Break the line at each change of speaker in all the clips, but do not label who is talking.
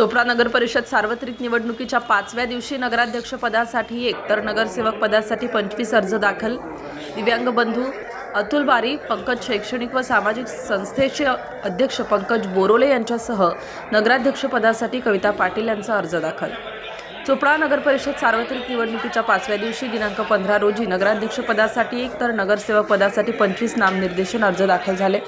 चोपडा नगर परिषद सार्वत्रिक निवडणुकीच्या पाचव्या दिवशी नगराध्यक्ष पदासाठी एक तर नगरसेवक पदासाठी पंचवीस अर्ज दाखल. दिव्यांग बंधू अतुल बारी पंकज शैक्षणिक व सामाजिक संस्थेचे अध्यक्ष पंकज बोरोले यांच्यासह नगराध्यक्ष पदासाठी कविता पाटील यांचा अर्ज दाखल. चोपडा नगर परिषद सार्वत्रिक निवडणुकीच्या पाचव्या दिवशी दिनांक पंधरा रोजी नगराध्यक्ष पदासाठी एक तर नगरसेवक पदासाठी पंचवीस नामनिर्देशन अर्ज दाखल झाले.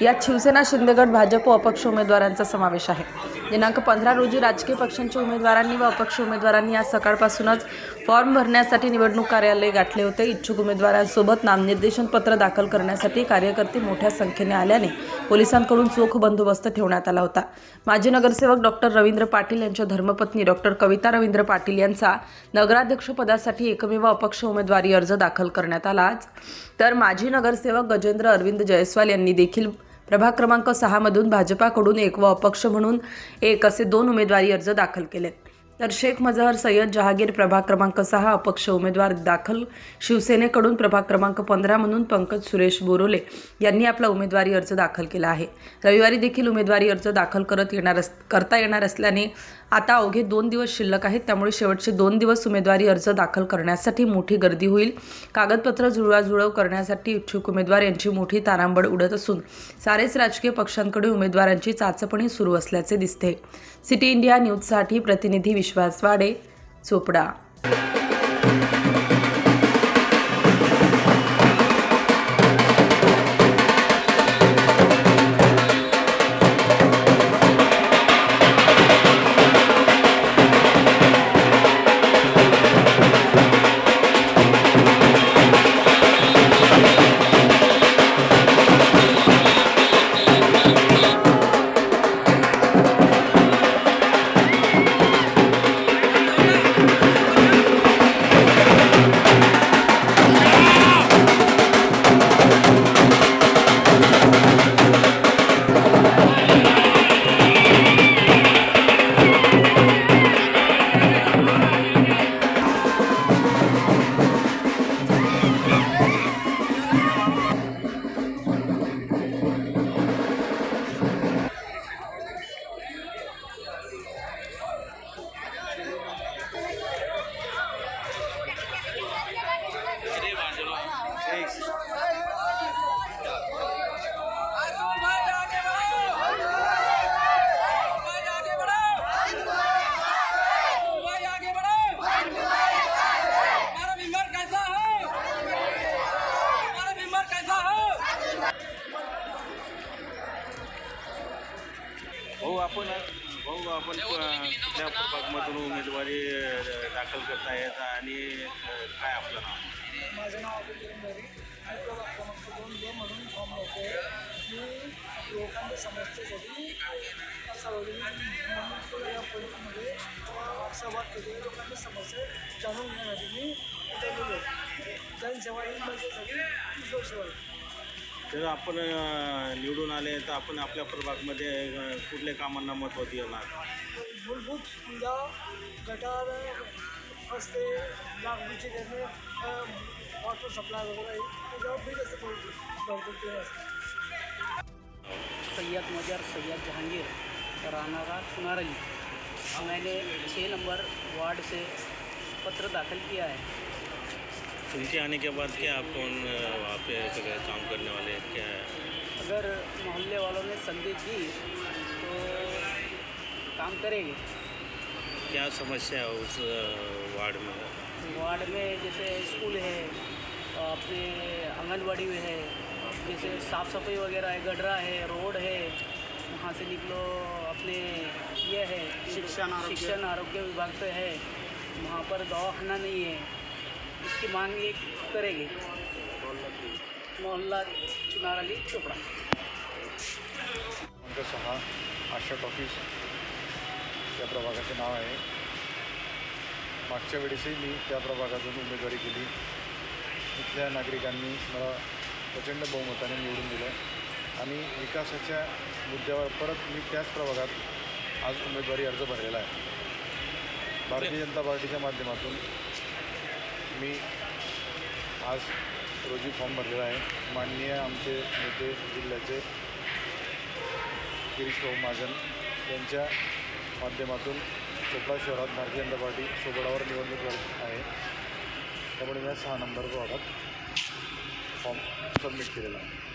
यात शिवसेना शिंदेगड भाजप व अपक्ष उमेदवारांचा समावेश आहे. दिनांक पंधरा रोजी राजकीय पक्षांच्या उमेदवारांनी व अपक्ष उमेदवारांनी आज सकाळपासूनच फॉर्म भरण्यासाठी निवडणूक कार्यालय गाठले होते. इच्छुक उमेदवारांसोबत नामनिर्देशन पत्र दाखल करण्यासाठी कार्यकर्ते मोठ्या संख्येने आल्याने पोलिसांकडून चोख बंदोबस्त ठेवण्यात आला होता. माजी नगरसेवक डॉक्टर रवींद्र पाटील यांच्या धर्मपत्नी डॉक्टर कविता रवींद्र पाटील यांचा नगराध्यक्षपदासाठी एकमेव अपक्ष उमेदवारी अर्ज दाखल करण्यात आला आज. तर माजी नगरसेवक गजेंद्र अरविंद जयस्वाल यांनी देखील प्रभाग क्रमांक सहामधून भाजपाकडून एक व अपक्ष म्हणून एक असे दोन उमेदवारी अर्ज दाखल केलेत तर शेख मजहर सय्यद जहागीर प्रभाग क्रमांक सहा अपक्ष उमेदवार दाखल. शिवसेनेकडून प्रभाग क्रमांक पंधरा म्हणून पंकज सुरेश बोरोले यांनी आपला उमेदवारी अर्ज दाखल केला आहे. रविवारी देखील उमेदवारी अर्ज दाखल करत येणार अस करता येणार असल्याने आता अवघे दोन दिवस शिल्लक आहेत. त्यामुळे शेवटचे दोन दिवस उमेदवारी अर्ज दाखल करण्यासाठी मोठी गर्दी होईल. कागदपत्र जुळवाजुळव करण्यासाठी इच्छुक उमेदवार यांची मोठी तारांबळ उडत असून सारेच राजकीय पक्षांकडे उमेदवारांची चाचपणी सुरू असल्याचे दिसते. सिटी इंडिया न्यूजसाठी प्रतिनिधी विश्वास वाडे चोपडा.
भाऊ आपण भाऊ आपण कुठल्या प्रभागमधून उमेदवारी दाखल करतायत आणि अ, काय आपलं नाव?
माझं नाव किरंदरी मी प्रभाग क्रमांक दोन दोन म्हणून फॉर्म लावतो मी लोकांच्या समस्येसाठी सार्वजनिक या परिस्थितीमध्ये सहभाग केले. लोकांच्या समस्या जाणून घेण्यासाठी मी गेलो जनसेवा ही माझ्यासाठी तीस वर्ष झाली
तर आपण अ, निवडून आले तर आपण आपल्या प्रभागमध्ये कुठल्या कामांना महत्त्व देणार?
मूलभूत सुविधा गटार रस्ते लागवडीचे करणे वॉटर सप्लाय वगैरह त्याच्यावर मी जास्त भरपूर केलं
सैयद मजर सैयद जहांगीर रानारा सुनारली मैंने छः नंबर वार्ड से पत्र दाखिल किया है
तुमके आने के बाद क्या आप कौन वहाँ पे काम करने वाले हैं? क्या है?
अगर मोहल्ले वालों ने संधि दी तो काम करेंगे।
क्या समस्या है उस वार्ड में?
वार्ड में जैसे स्कूल है अपने आंगनबाड़ी में है जैसे साफ़ सफ़ाई वगैरह है गडरा है रोड है वहाँ से निकलो अपने ये है शिक्षण शिक्षण आरोग्य विभाग पे है वहाँ पर दवाखाना नहीं है। इसकी मांग ये करेंगे। मोहल्ला चुनार अली चोपड़ा।
क्रमांक सहा आशा ऑफिस या प्रभागाचे नाव आहे. मागच्या वेळेसही मी त्या प्रभागातून उमेदवारी केली. इथल्या नागरिकांनी मला प्रचंड बहुमताने निवडून दिलं. आणि विकासाच्या मुद्द्यावर परत मी त्याच प्रभागात आज उमेदवारी अर्ज भरलेला आहे. भारतीय जनता पार्टीच्या माध्यमातून मी आज रोजी फॉर्म भरलेला आहे. माननीय आमचे नेते जिल्ह्याचे गिरीश भाऊ महाजन यांच्या माध्यमातून चोपडा शहरात भारतीय जनता पार्टी सोबडावर निवडणूक लढत आहे. त्यामुळे मी सहा नंबर प्रभागात फॉर्म सबमिट केलेला आहे.